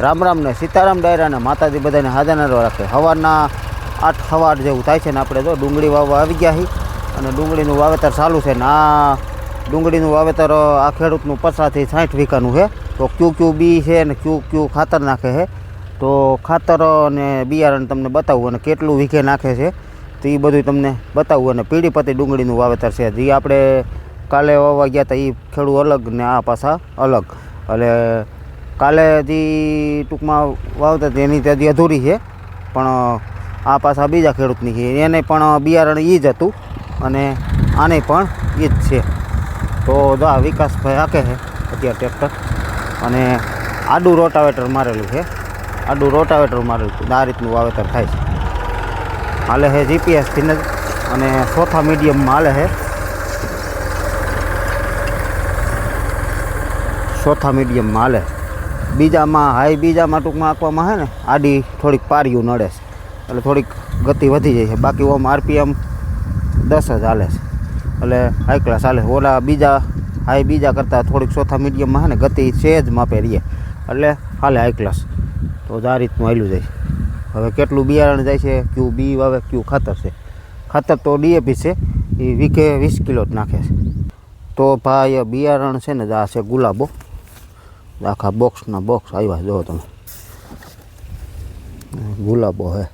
રામ રામ સીતારામ ડાયરાને માતાજી બધાને હાજર રાખે. સવારના આઠ સવાર જેવું થાય છે ને આપણે તો ડુંગળી વાવવા આવી ગયા છીએ અને ડુંગળીનું વાવેતર ચાલુ છે ને આ ડુંગળીનું વાવેતર, આ ખેડૂતનું પચાસથી સાઠ વીઘાનું છે. તો ક્યુ ક્યુ બી છે ને ક્યુ ક્યુ ખાતર નાખે છે. તો ખાતર અને બિયારણ તમને બતાવું અને કેટલું વીઘે નાખે છે તો એ બધું તમને બતાવું અને પીડીપતિ ડુંગળીનું વાવેતર છે. જે આપણે કાલે વાવવા ગયા હતા એ ખેડૂત અલગ ને આ પાછા અલગ. એટલે કાલે હજી ટૂંકમાં વાવતા તેની હજી અધૂરી છે. પણ આ પાછા બીજા ખેડૂતની છે. એને પણ બિયારણ એ જ હતું અને આને પણ એ જ છે. તો જો વિકાસભાઈ આકે છે, અત્યારે ટ્રેક્ટર. અને આડું રોટાવેટર મારેલું છે. આડું રોટાવેટર મારેલું છે. આ વાવેતર થાય છે. હાલે છે જીપીએસથી જ અને ચોથા મીડિયમમાં હાલે છે. ચોથા મીડિયમમાં હાલે બીજામાં હાઈ, બીજામાં ટૂંકમાં આંકવામાં છે ને, આડી થોડીક પારિયું નડે છે. એટલે થોડીક ગતિ વધી જાય છે. બાકી ઓમ આરપીએમ દસ જ હાલે છે. એટલે હાઈ ક્લાસ હાલે ઓલા બીજા હાઈ, બીજા કરતાં થોડીક ચોથા મીડિયમમાં છે ને, ગતિ છે જ માપે રહીએ એટલે હાલે હાઈ ક્લાસ તો આ રીતનું હાલ્યું જાય. હવે કેટલું બિયારણ જાય છે? ક્યુ બી વાવે, ક્યુ ખાતર છે. ખાતર તો ડીએપી છે. એ વીકે વીસ કિલો જ નાખે છે. તો ભાઈ બિયારણ છે ને, આ છે ગુલાબો. આખા બોક્સના બોક્સ આવ્યા જો તમે. ગુલાબો હે.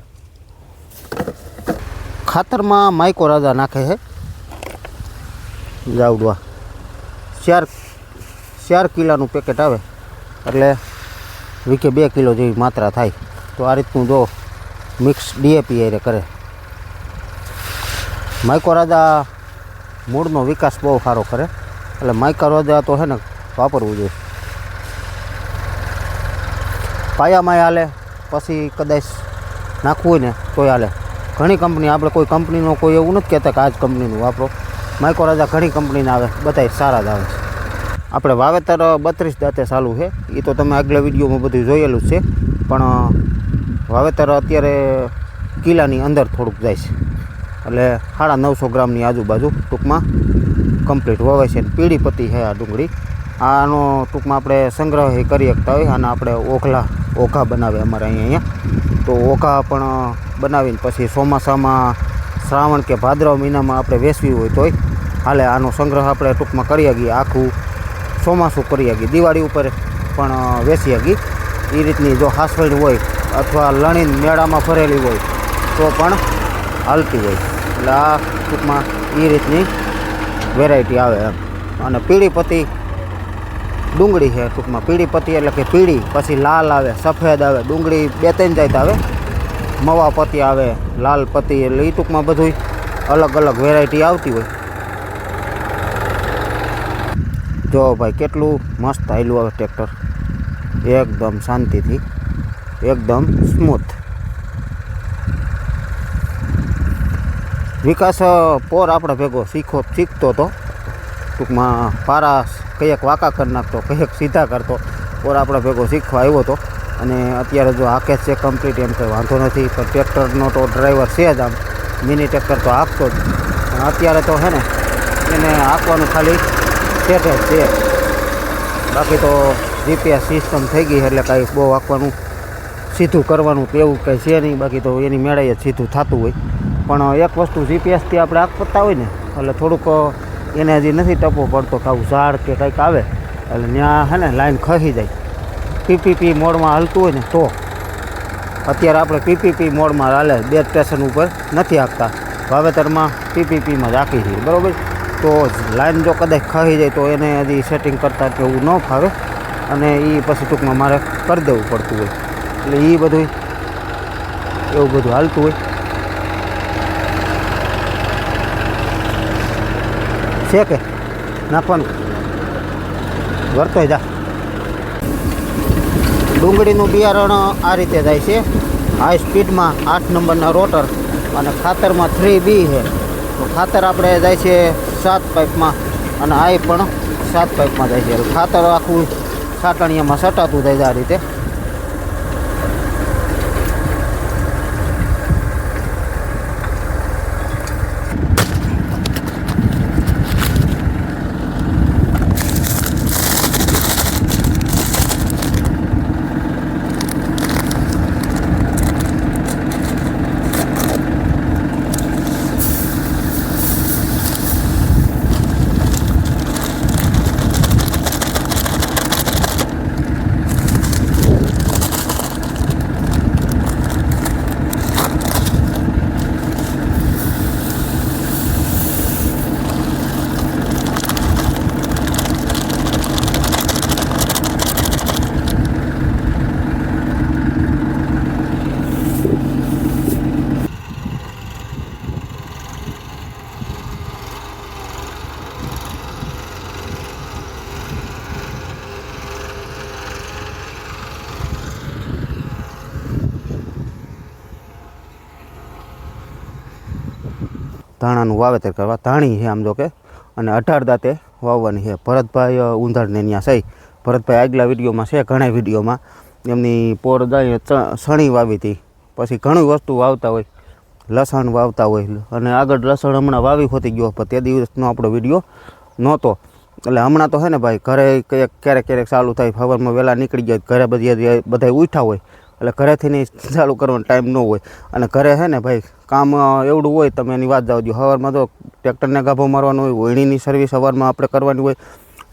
ખાતરમાં માઇકો રાજા નાખે છે. જાવડવા. ચાર ચાર કિલોનું પેકેટ આવે. એટલે વીકે બે કિલો જેવી માત્રા થાય. તો આ રીતનું જો મિક્સ ડીએપી એરે કરે. માઇકો રાજા મૂળનો વિકાસ બહુ સારો કરે. એટલે માઇકો રાજા તો છે ને વાપરવું જોઈએ. પાયામાં હાલે, પછી કદાચ નાખવું હોય ને તોય હાલે. ઘણી કંપની, આપણે કોઈ કંપનીનો કોઈ એવું નથી કહેતા કે આ જ કંપનીનું વાપરો. માઇકો રાજા ઘણી કંપનીના આવે, બધાય સારા જ આવે. છે આપણે વાવેતર બત્રીસ દાંતે ચાલુ છે. એ તો તમે આગલા વિડીયોમાં બધું જોયેલું છે. પણ વાવેતર અત્યારે કિલ્લાની અંદર થોડુંક જાય છે. એટલે સાડા નવસો ગ્રામની આજુબાજુ ટૂંકમાં કમ્પ્લીટ વવાય છે પીળી પત્તી છે આ ડુંગળી. આનો ટૂંકમાં આપણે સંગ્રહ કરી શકતા હોય અને આપણે ઓખલા ઓખા બનાવે અમારે અહીંયા અહીંયા. તો ઓખા પણ બનાવીને પછી ચોમાસામાં શ્રાવણ કે ભાદ્રવ મહિનામાં આપણે વેચવી હોય તોય, હાલે આનો સંગ્રહ આપણે ટૂંકમાં કરી શકીએ આખું ચોમાસું કરી શકીએ દિવાળી ઉપર પણ વેચી શકીએ એ રીતની જો હાસવેડ હોય અથવા લણીને મેળામાં ભરેલી હોય તો પણ હાલતી હોય. એટલે આ ટૂંકમાં એ રીતની વેરાયટી આવે એમ. અને પીળી પત્તી ડુંગળી છે ટૂંકમાં. પીળી પતી એટલે કે પીળી, પછી લાલ આવે, સફેદ આવે, ડુંગળી બે ત્રણ જાત આવે. મવા પતી આવે, લાલ પતી એટલે એ ટૂંકમાં બધું અલગ અલગ વેરાયટી આવતી હોય. જો ભાઈ, કેટલું મસ્ત આવેલું આવે ટ્રેક્ટર એકદમ શાંતિથી, એકદમ સ્મૂથ વિકાસ પોર આપણે ભેગો શીખો શીખતો હતો ટૂંકમાં પારા કયેક વાંકા કરી નાખતો, કયેક સીધા કરતો. ઓર આપણે ભેગો શીખવા આવ્યો હતો અને અત્યારે જો હાકે છે કમ્પ્લીટ એમ કંઈ વાંધો નથી, પણ ટ્રેક્ટરનો તો ડ્રાઈવર છે જ આમ. મિની ટ્રેક્ટર તો હાંકતો જ. પણ અત્યારે તો છે ને, એને હાંકવાનું ખાલી છે. બાકી તો જીપીએસ સિસ્ટમ થઈ ગઈ એટલે કાંઈ બહુ હાંકવાનું સીધું કરવાનું તો એવું કંઈ છે નહીં. બાકી તો એની મેળાએ જ સીધું થતું હોય. પણ એક વસ્તુ જીપીએસથી આપણે હાંકતા હોય ને, એટલે થોડુંક એને હજી નથી ટપવો પડતો કે આવું ઝાડ કે કંઈક આવે, એટલે ત્યાં હે ને લાઈન ખસી જાય. પીપીપી મોડમાં હલતું હોય ને તો. અત્યારે આપણે પીપીપી મોડમાં હાલે, બે સ્ટેશન ઉપર નથી આપતા વાવેતરમાં પીપીપીમાં જ છીએ બરાબર? તો લાઈન જો કદાચ ખસી જાય તો એને હજી સેટિંગ કરતાં કે એવું ન ફાવે. અને એ પછી ટૂંકમાં મારે કરી દેવું પડતું હોય. એટલે એ બધું એવું બધું હાલતું હોય. છે કે? નાખવાનું. વર્તોય જા. ડુંગળીનું બિયારણ આ રીતે જાય છે. હાઈ સ્પીડમાં આઠ નંબરના રોટર અને ખાતરમાં થ્રી બી છે. તો ખાતર આપણે જાય છે સાત પાઇપમાં અને આ પણ સાત પાઇપમાં જાય છે. ખાતર આખું સાટણીયામાં સટાતું જાય છે આ રીતે. ધાણાનું વાવેતર કરવા ધાણી છે આમ જો કે. અને અઢાર દાંતે વાવવાની છે. ભરતભાઈ ઊંધાડને ત્યાં સહી. ભરતભાઈ આગલા વિડીયોમાં છે, ઘણા વિડીયોમાં. એમની પોર દાઈ સણી વાવી હતી. પછી ઘણી વસ્તુ વાવતા હોય, લસણ વાવતા હોય. અને આગળ લસણ હમણાં વાવી હોતી ગયો, પણ તે દિવસનો આપણો વીડિયો નહોતો. એટલે હમણાં તો છે ને ભાઈ, ઘરે કંઈક ક્યારેક ક્યારેક ચાલુ થાય ફવરમાં વહેલા નીકળી જાય ઘરે બધી બધા ઉઠ્યા હોય. એટલે ઘરેથી નહીં ચાલુ કરવાનો ટાઈમ ન હોય. અને ઘરે છે ને ભાઈ કામ એવડું હોય તમે એની વાત જાઓ સવારમાં તો ટ્રેક્ટરને ગાભો મારવાનો હોય ઓયણીની સર્વિસ સવારમાં આપણે કરવાની હોય.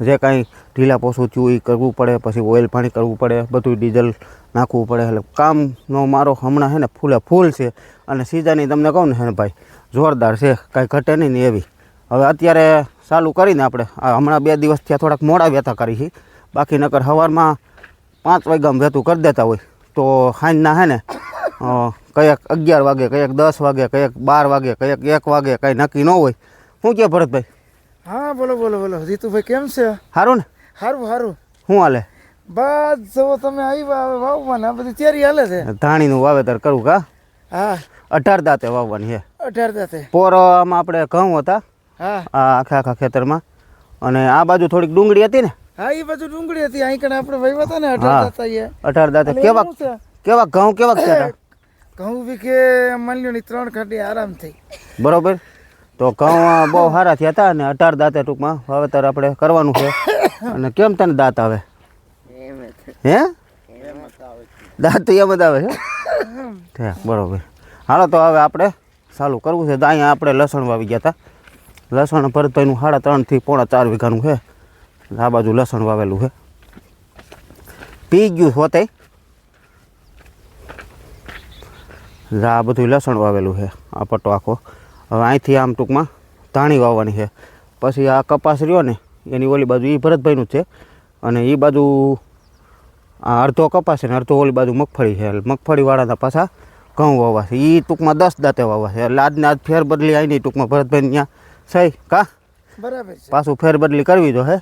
જે કાંઈ ઢીલા પોસું થયું એ કરવું પડે, પછી ઓઇલ પાણી કરવું પડે, બધું ડીઝલ નાખવું પડે. એટલે કામનો મારો હમણાં છે ને ફૂલે ફૂલ છે. અને સીઝાની તમને કહું ને, હે ભાઈ, જોરદાર છે. કાંઈ ઘટે નહીં ને એવી. હવે અત્યારે ચાલુ કરીને આપણે હમણાં બે દિવસ ત્યાં થોડાક મોડા વહેતા કરી છે. બાકી નકર સવારમાં પાંચ વાગ્યામાં વહેતું કરી દેતા હોય. તો સાંજના હે ને કયેક અગિયાર વાગે કયાક દસ વાગે કયાક બાર વાગે કયાક એક વાગે કંઈ નક્કી ન હોય. શું કહે ભરતભાઈ? હા બોલો બોલો બોલો. જીતુભાઈ કેમ છે? સારું ને? સારું સારું શું હાલે? બસ જો તમે આવ્યા હવે વાવમાં આ બધી તૈયારી હાલે છે. ધાણીનું વાવેતર કરું કા? હા. અઢાર દાંતે વાવવાની છે. અઢાર દાંતે. પોરમાં આપણે ઘઉં હતા હા. આખા આખા ખેતરમાં. અને આ બાજુ થોડીક ડુંગળી હતી ને? હા એ બાજુ ડુંગળી હતી. અહીં કણે આપણે હતા ને અઢાર. દાંતા અઢાર દાંતે. કેવા કેવા ઘઉં કેવા થયા ઘઉં વીઘે માની લ્યો ની ત્રણ ખાટી આરામ થઈ બરોબર? તો ઘઉં બહુ સારા થયા હતા અને અઢાર દાંતે ટૂંકમાં. વાવેતર આપણે કરવાનું છે. અને કેમ તને દાંત આવે? હે? દાંત એમ જ આવે છે. બરોબર. હાલો, તો હવે આપણે ચાલુ કરવું છે. તો અહીંયા આપણે લસણ વાવી ગયા હતા. લસણ ભરતભાઈનું સાડા ત્રણથી પોણા ચાર વીઘાનું છે. આ બાજુ લસણ વાવેલું છે. પી ગયું હોતે. આ બધું લસણ વાવેલું છે આ પટ્ટો આખો. હવે અહીંથી આમ ટૂંકમાં ધાણી વાવવાની છે. પછી આ કપાસ રહ્યો ને એની ઓલી બાજુ એ ભરતભાઈનું જ છે. અને એ બાજુ આ અડધો કપાસ છે ને અડધો ઓલી બાજુ મગફળી છે. મગફળીવાળાના પાછા ઘઉં વાવવા છે. એ ટૂંકમાં દસ દાંતે વાવવા છે. એટલે આજને આજ ફેર બદલી આવી નહીં ટૂંકમાં. ભરતભાઈ ત્યાં સહી કા? બરાબર પાછું ફેર બદલી કરવી જો હે.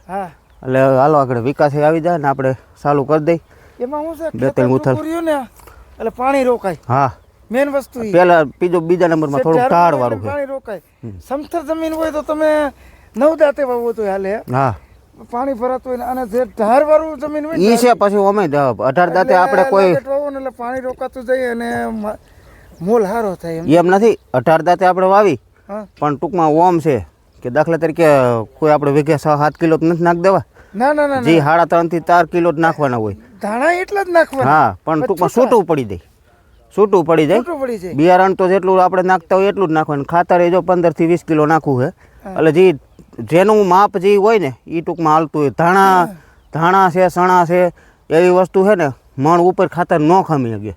એટલે હાલો આગળ વિકાસ આવી જાય ને આપણે ચાલુ કરી દઈ. એમાં શું બે ત્રણ ઉથલ. એટલે પાણી રોકાય. હા. મેન વસ્તુ પેલા બીજો બીજા નંબરમાં થોડું ટાળ વાળું પાણી રોકાય. સમથર જમીન હોય તો તમે નવ દાંતે વાવો તો હાલે. હા. પાણી ભરાતું હોય ને અને જે ઢાર વાળું જમીન હોય ઈ છે પછી અમે અઢાર દાંતે આપણે કોઈ એટલે પાણી રોકાતું જાય અને મોલ હારો થાય એમ. નથી અઢાર દાંતે આપણે વાવી પણ ટૂંકમાં ઓમ છે કે દાખલા તરીકે કોઈ આપણે વીઘે છ સાત કિલો નથી નાખી દેવા. ના ના ના જે સાડા ત્રણથી ચાર કિલો જ નાખવાના હોય. ધાણા એટલા જ નાખવાના. હા પણ ટૂંકમાં છૂટું પડી જાય. છૂટું પડી જાય. છૂટું પડી જાય. બિયારણ તો જેટલું આપણે નાખતા હોય એટલું જ નાખવાનું. ખાતર એ જો પંદરથી વીસ કિલો નાખવું છે. એટલે જે જેનું માપ જે હોય ને એ ટૂંકમાં હાલતું હોય. ધાણા ધાણા છે સણા છે એવી વસ્તુ છે ને મણ ઉપર ખાતર ન ખમી શકે.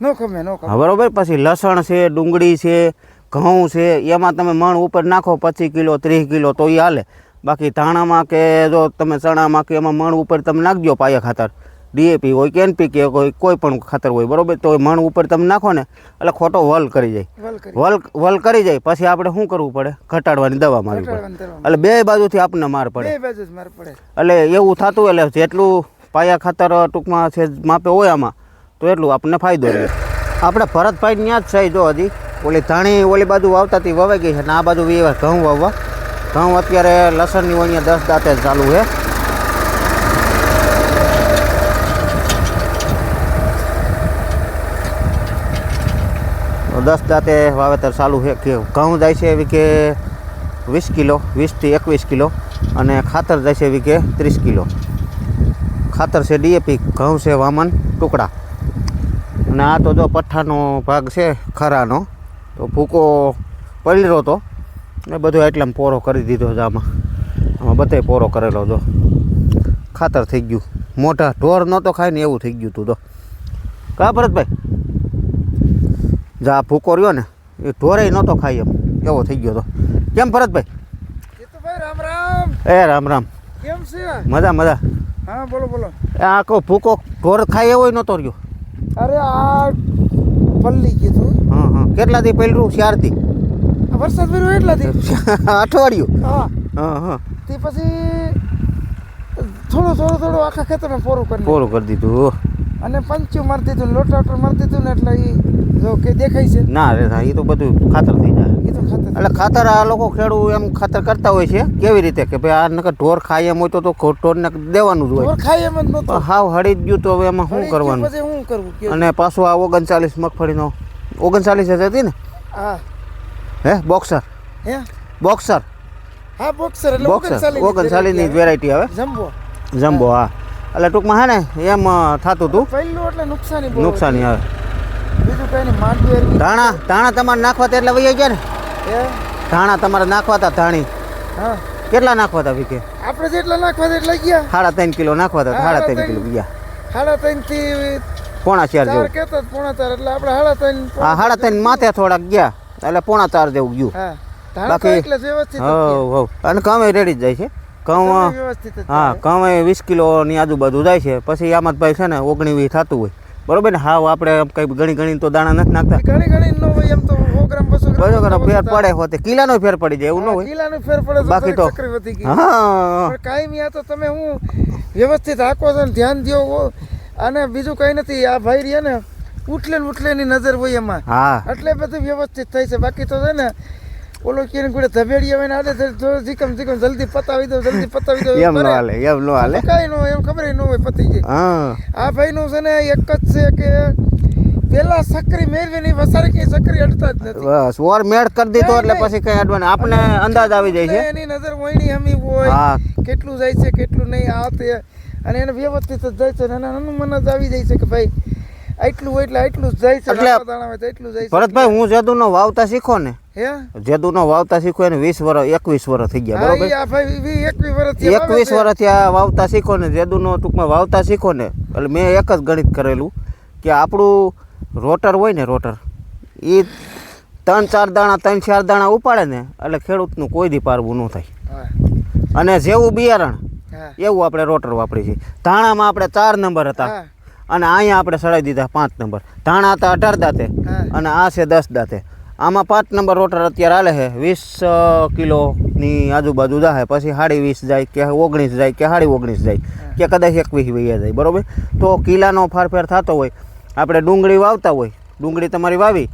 નો ખમે નો ખમે. બરોબર? પછી લસણ છે ડુંગળી છે ઘઉં છે એમાં તમે મણ ઉપર નાખો પચીસ કિલો ત્રીસ કિલો તો એ હાલે. બાકી ધાણામાં કે જો તમે ચણામાં કે એમાં મણ ઉપર તમે નાખજો પાયા ખાતર. ડીએપી હોય કે એનપીકે હોય કોઈ પણ ખાતર હોય બરોબર? તો એ મણ ઉપર તમે નાખો ને એટલે ખોટો વલ કરી જાય. વલ વલ કરી જાય પછી આપણે શું કરવું પડે? ઘટાડવાની દવા મારવી પડે. એટલે બે બાજુથી આપણને માર પડે. એટલે એવું થતું એટલે જેટલું પાયા ખાતર ટૂંકમાં છે માપે હોય આમાં તો એટલું આપણને ફાયદો રહે. આપણે ભરતભાઈ ત્યાં જ છે જો હજી. ઓલી ધાણી ઓલી બાજુ વાવતાથી વવાઈ ગઈ છે ને આ બાજુ ઘઉં વાવવા. ઘઉં અત્યારે લસણની હોય અહીંયા દસ દાંતે જ ચાલુ છે. દસ દાંતે વાવેતર ચાલુ છે કે ઘઉં જાય છે એવી કે વીસ કિલો વીસથી એકવીસ કિલો અને ખાતર જાય છે એવી કે ત્રીસ કિલો. ખાતર છે ડીએપી ઘઉં છે વામન ટુકડા. અને આ તો જો પઠ્ઠાનો ભાગ છે ખરાનો, તો ભૂકો પડેલો તો એ બધો એટલામાં પોરો કરી દીધો છે આમાં. આમાં બધે પોરો કરેલો હતો. ખાતર થઈ ગયું. મોટા ઢોર નહોતો ખાય ને એવું થઈ ગયું તું તો. કા ભરતભાઈ? જા ભૂકો રહ્યો ને એ ઢોરે નહોતો ખાય એમ. એવો થઈ ગયો તો. કેમ ભરતભાઈ રામ રામ. એ રામ રામ. કેમ છે? મજા મજા. હા બોલો બોલો. એ આ કહું ભૂકો ઢોર ખાય એવો નહોતો રહ્યો. અરે આ પલ્લી કીધું હા હા. કેટલા દી પહેલું ચારથી. વરસાદ વરસાદ એટલા દી અઠવાડિયું. હા. હા હા. તે પછી થોડું થોડું થોડું આખા ખેતરમાં પોરું કરી પોરું કરી દીધું. અને પંચું મારી દીધું લોટાટર મારી દીધું ને એટલે એ જો કે દેખાય છે? ના રે એ તો બધું ખાતર થઈ જાય. એ તો ખાતર એટલે ખાતર આ લોકો ખેડૂત એમ ખાતર કરતા હોય છે. કેવી રીતે? કે ભાઈ આ નકર ઢોર ખાય એમ હોય તો તો ઢોરને દેવાનું જ હોય. ઢોર ખાય એમ જ હાવ હળી જ ગયું તો હવે એમાં શું કરવાનું? પછી શું કરવું? અને પાછું આ ઓગણચાલીસ મગફળીનો ઓગણચાલીસ જ હતી ને? હા. હે બોક્સર? હે? બોક્સર. હા બોક્સર એટલે બોક્સર. ઓગણચાલીસ ઓગણચાલીસની વેરાયટી આવે? જમ્બો. જમ્બો હા. એટલે ટૂંકમાં હે ને એમ થતું હતું પહેલું એટલે નુકસાની નુકસાની આવે. બીજું કઈ નહીં માંડવી ધાણા ધાણા તમારે નાખવા એટલે વહી ગયા ને? ધાણા તમારે નાખવા હતા ધાણી. હા. કેટલા નાખવા હતા વીકે? આપણે જેટલા નાખવા એટલા ગયા. સાડા ત્રણ કિલો નાખવા હતા સાડા ત્રણ કિલો ગયા. સાડા ત્રણથી પોણા ચાર જેવું. કહેતા પોણા ચાર એટલે આપણે સાડા ત્રણ હા સાડા ત્રણ માથે થોડાક ગયા એટલે પોણા ચાર જેવું ગયું. બાકી- હવ હવ. અને કમે રેડી જ જાય છે. ઘઉં હા. કમે વીસ કિલોની આજુબાજુ જાય છે. પછી આમાં ભાઈ છે ને ઓગણીવી થતું હોય. બરોબર ને? હાવ આપણે કઈ ઘણી ઘણી તો દાણા નથી નાખતા. ઘણી ઘણી નો હોય એમ તો સો ગ્રામ બસો ગ્રામ બરોબર ફેર પડે હોતે. કિલાનો ફેર પડી જાય એવું ન હોય? કિલાનું ફેર પડે બાકી તો- હા કાયમી આ તો તમે હું વ્યવસ્થિત રાખો છો ધ્યાન હો. અને બીજું કઈ નથી આ ભાઈ રહ્યા ને ઉઠલે ઉઠલે ની નજર હોય એમાં. હા. એટલે બધું વ્યવસ્થિત થાય છે. બાકી તો છે ને ઓલો કીને કુડે ધબેડી આવે ને જીકમ જીકમ જલ્દી પતાવી દો જલ્દી પતાવી દો એમ નો હાલે એમ નો હાલે. કાંઈ નો એમ ખબર નો હોય પતી જાય. હા. આ ભાઈનું છે ને એક જ છે કે પેલા સક્રી મેળવી નહીં વસારે કઈ સક્રી અડતા જ નથી. બસ ઓર મેળ કરી દીધો એટલે પછી કઈ અડવાનું. આપણે અંદાજ આવી જાય છે. એની નજર વણી હમી હોય. હા. કેટલું જાય છે કેટલું નહીં આ તે. અને એને વ્યવસ્થિત જ જાય છે. અને અનુમાન જ આવી જાય છે કે ભાઈ આટલું હોય એટલે આટલું જ જાય છે. એટલે- જાય છે. ભરતભાઈ હું જેદુનો વાવતા શીખો ને જેદુનો વાવતા શીખો એને વીસ વર્ષ એકવીસ વર્ષ થઈ ગયા બરોબર? એકવીસ. વર્ષથી આ વાવતા શીખો ને જેદુનો ટૂંકમાં વાવતા શીખો ને એટલે મેં એક જ ગણિત કરેલું કે આપણું રોટર હોય ને રોટર એ ત્રણ ચાર દાણા ત્રણ ચાર દાણા ઉપાડે ને એટલે ખેડૂતનું કોઈ દી પારવું ન થાય. અને જેવું બિયારણ એવું આપણે રોટર વાપરીએ છીએ. ધાણામાં આપણે ચાર નંબર હતા. અને અહીંયા આપણે સડાઈ દીધા પાંચ નંબર. ધાણા હતા અઢાર દાંતે અને આ છે દસ દાંતે. આમાં પાંચ નંબર રોટર અત્યારે હાલે છે. વીસ કિલોની આજુબાજુ જાય પછી સાડી વીસ જાય કે ઓગણીસ જાય કે સાડી ઓગણીસ જાય કે કદાચ એકવીસ વૈયા જાય બરોબર? તો કિલાનો ફારફેર થતો હોય. આપણે ડુંગળી વાવતા હોય. ડુંગળી તમારી વાવી?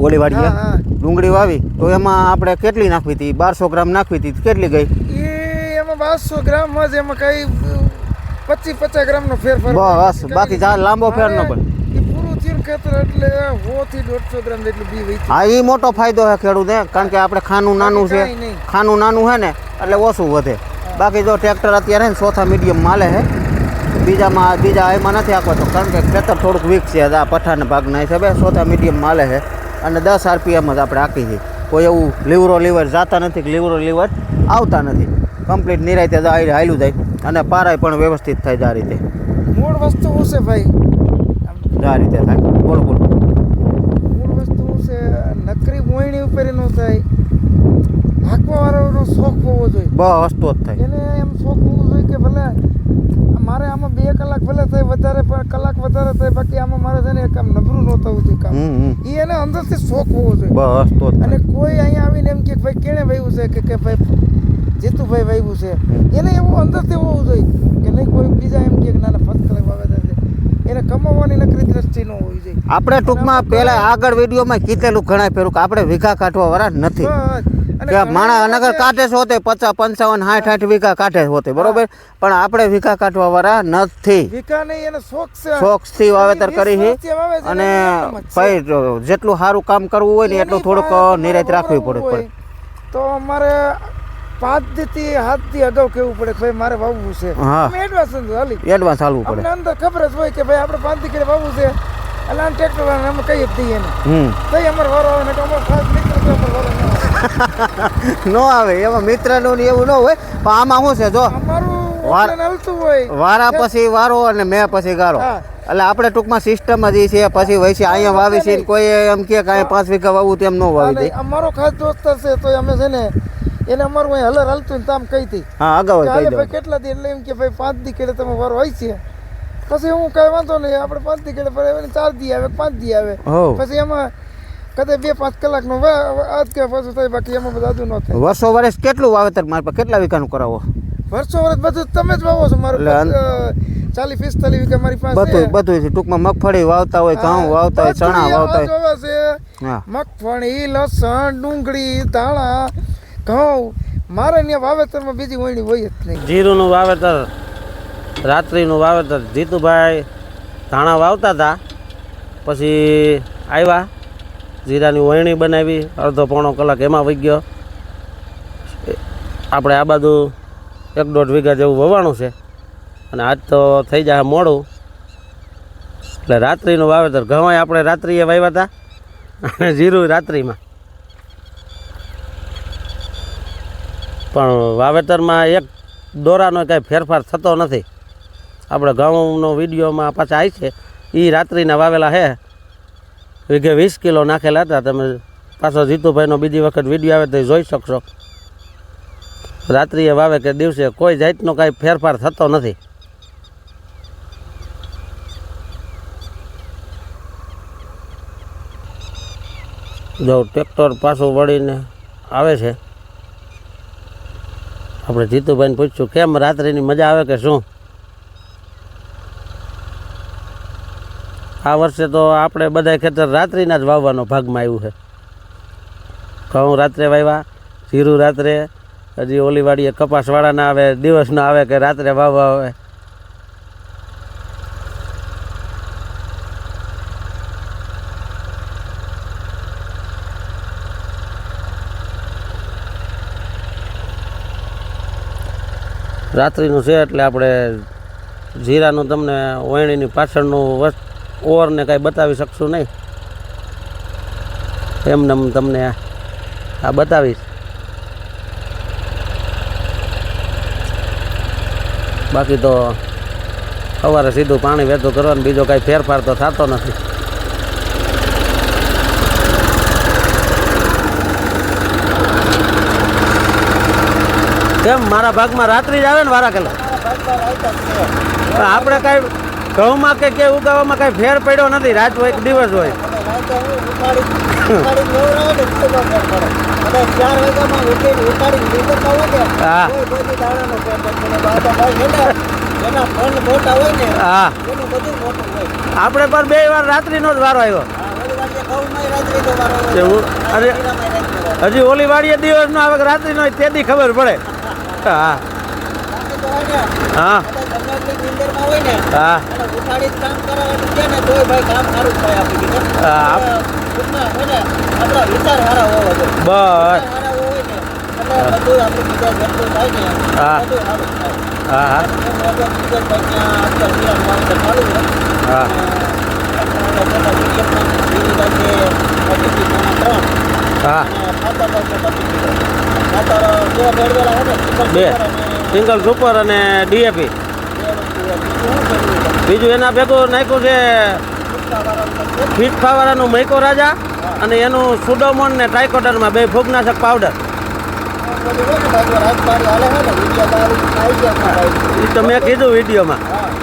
ઓલી હા. ડુંગળી વાવી? તો એમાં આપણે કેટલી નાખવી હતી? બારસો ગ્રામ નાખવી હતી. કેટલી ગઈ? એમાં બારસો ગ્રામ જ એમાં કઈ પચીસ પચાસ ગ્રામ નો ફેરફાર બસ બાકી લાંબો ફેર ન પડે ખેતર એટલે સો થી દોઢસો ગ્રામ જેટલું બી વેચી હા એ મોટો ફાયદો છે ખેડૂતે કારણ કે આપણે ખાનું નાનું છે. ખાનું નાનું છે ને એટલે ઓછું વધે. બાકી જો ટ્રેક્ટર અત્યારે ને ચોથા મીડિયમ માલે છે બીજામાં બીજા એમાં નથી આપતો કારણ કે ખેતર થોડુંક વીક છે આ પઠાના ભાગના હિસાબે ચોથા મીડિયમ માલે છે અને દસ આરપીએમ જ આપણે આખી છે. કોઈ એવું લીવરો લીવર જાતા નથી કે લીવરો લીવર આવતા નથી. કમ્પ્લીટ નિરાયતે હાલ્યું જાય. અને પારાય પણ વ્યવસ્થિત થાય આ રીતે. મૂળ વસ્તુ શું છે ભાઈ? આમ આ રીતે થાય. બોલો બોલો. મૂળ વસ્તુ છે? નકરી મોયણી ઉપર નો થાય. હાંકવા વાળાનો શોખ હોવો જોઈએ. બસ તો જ થાય. એને એમ શોખ હોવો જોઈએ કે ભલે મારે આમાં બે કલાક ભલે થાય વધારે પણ કલાક વધારે થાય બાકી આમાં મારે છે ને એક આમ નબળું ન થવું જોઈએ કામ. એ એને અંદરથી શોખ હોવો જોઈએ. બસ તો અને કોઈ અહીંયા આવીને એમ કે ભાઈ કેણે વાવ્યું છે? કે કે ભાઈ જીતુભાઈ વાવ્યું છે? એને એવું અંદરથી હોવું જોઈએ. કે નહીં કોઈ બીજા એમ કે ના ના કલાક વાવે છે. એને કમાવાની નકરી દ્રષ્ટિ ન હોવી જોઈએ. આપણે ટૂંકમાં પેલા આગળ વિડીયોમાં કીધેલું ઘણા ફેરું કે આપણે વીઘા કાઢવા વાળા નથી માણા નગર કાઢે છે હોતે પચાસ પંચાવન સાઠ સાઠ વીઘા કાઢે હોતે બરોબર? પણ આપણે વીઘા કાઢવા વાળા નથી. વીઘા નહીં એને શોખ છે. શોખથી વાવેતર કરી છે અને. ભાઈ જેટલું સારું કામ કરવું હોય ને એટલું થોડુંક નિરાત રાખવી પડે તો અમારે પાંચ હાથથી અગાઉ કેવું પડે ભાઈ મારે વાવવું છે? હા. એડવાન્સ હાલી. એડવાન્સ હાલવું અમને અંદર ખબર જ હોય કે ભાઈ આપણે વાવવું છે? એટલે આ ટ્રેક્ટર વાળાને અમે કહીએ દઈએ એને. હમ. તઈ અમારે વારો આવે ને કે અમારો ખાસ મિત્ર છે અમારો વારો ન આવે. એમાં મિત્રનું ને એવું ન હોય પણ આમાં શું છે જો? અમારું હોય. વારા પછી વારો અને મેં પછી ગારો. એટલે આપણે ટૂંકમાં સિસ્ટમ જ છે પછી વૈસે અહીંયા વાવી છે કોઈ એમ કે કે અહીંયા પાંચ વીઘા વાવું તેમ ન વાવી દે. અમારો ખાસ દોસ્ત છે તો અમે છે ને એને અમારું અહીં હલર હાલતું ને તામ કહી હતી હા અગાઉ કહી દો કેટલા દી એટલે એમ કે ભાઈ પાંચ દી કેડે તમે વારો હોય છે. પછી હું કઈ વાંધો નહીં આપણે પાંચ દી કેડે પર ચાર દી આવે પાંચ દી આવે. પછી એમાં કદાચ બે પાંચ કલાકનો આજ કે પાછું થાય બાકી એમાં બધું ન થાય. વર્ષો વર્ષ કેટલું વાવેતર મારે પાસે? કેટલા વીઘાનું કરાવો? વર્ષો વર્ષ બધું તમે જ વાવો છો મારું ચાલી પિસ્તાલીસ વીઘા મારી પાસે બધું બધું છે. ટૂંકમાં મગફળી વાવતા હોય ઘઉં વાવતા હોય ચણા વાવતા હોય. મગફળી લસણ ડુંગળી ધાણા ઘઉં, મારે ત્યાં વાવેતરમાં બીજી વણી હોય જ નહીં. જીરુંનું વાવેતર, રાત્રિનું વાવેતર. જીતુભાઈ ધાણા વાવતા હતા, પછી આવ્યા, જીરાની વહેણી બનાવી, અડધો પોણો કલાક એમાં વહી ગયો. આપણે આ બાજુ એક દોઢ વીઘા જેવું વવાણું છે. અને આજ તો થઈ જાય મોડું. એટલે રાત્રિનું વાવેતર. ઘઉં આપણે રાત્રિએ વાવ્યા હતા, અને જીરું રાત્રિમાં. પણ વાવેતરમાં એક દોરાનો કાંઈ ફેરફાર થતો નથી. આપણે ઘઉંનો વિડીયોમાં પાછા આવી છે એ રાત્રિના વાવેલા છે વીઘે વીસ કિલો નાખેલા હતા. તમે પાછો જીતુભાઈનો બીજી વખત વીડિયો આવે તો જોઈ શકશો. રાત્રિએ વાવે કે દિવસે કોઈ જાતનો કાંઈ ફેરફાર થતો નથી. જો ટ્રેક્ટર પાછું વળીને આવે છે. આપણે જીતુભાઈને પૂછ્યું, કેમ રાત્રિની મજા આવે કે શું? આ વર્ષે તો આપણે બધા ખેતર રાત્રિના જ વાવવાનો ભાગમાં આવ્યું છે. ઘઉં રાત્રે વાવ્યા, જીરું રાત્રે, હજી ઓલીવાડીએ કપાસવાળાના આવે, દિવસના આવે કે રાત્રે વાવવા આવે. રાત્રિનું છે એટલે આપણે જીરાનું તમને વહેણીની પાછળનું ઓરને કાંઈ બતાવી શકશું નહીં. એમને એમ તમને આ બતાવીશ. બાકી તો સવારે સીધું પાણી વહેતું કરવાનું, બીજો કાંઈ ફેરફાર તો થતો નથી. કેમ? મારા ભાગમાં રાત્રિ જ આવે ને વારા કલાક? પણ આપણે કાંઈ ઘઉંમાં કે કે ઉગાવવામાં કાંઈ ફેર પડ્યો નથી. રાત હોય કે દિવસ હોય. આપણે પણ બે વાર રાત્રિનો જ વારો આવ્યો. હજી ઓલી વાળીએ દિવસ નો આવે રાત્રિ નો તેથી ખબર પડે. હા. હા. હા. બસ. હા હા. હા. બે. સિંગલ સુપર અને ડીએપી બીજું એના ભેગું નાખ્યું છે ફીટ ખાવાળાનું મૈકો રાજા અને એનું સુડોમોન ને ટ્રાયકોટનમાં બે ફૂગનાશક પાવડર એ તો મેં કીધું વિડીયોમાં.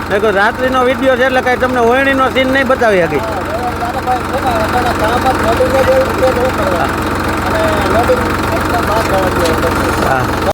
મેં કહ્યું રાત્રિનો વીડિયો છે એટલે કાંઈ તમને ઓયણીનો સીન નહીં બતાવી શકી હા.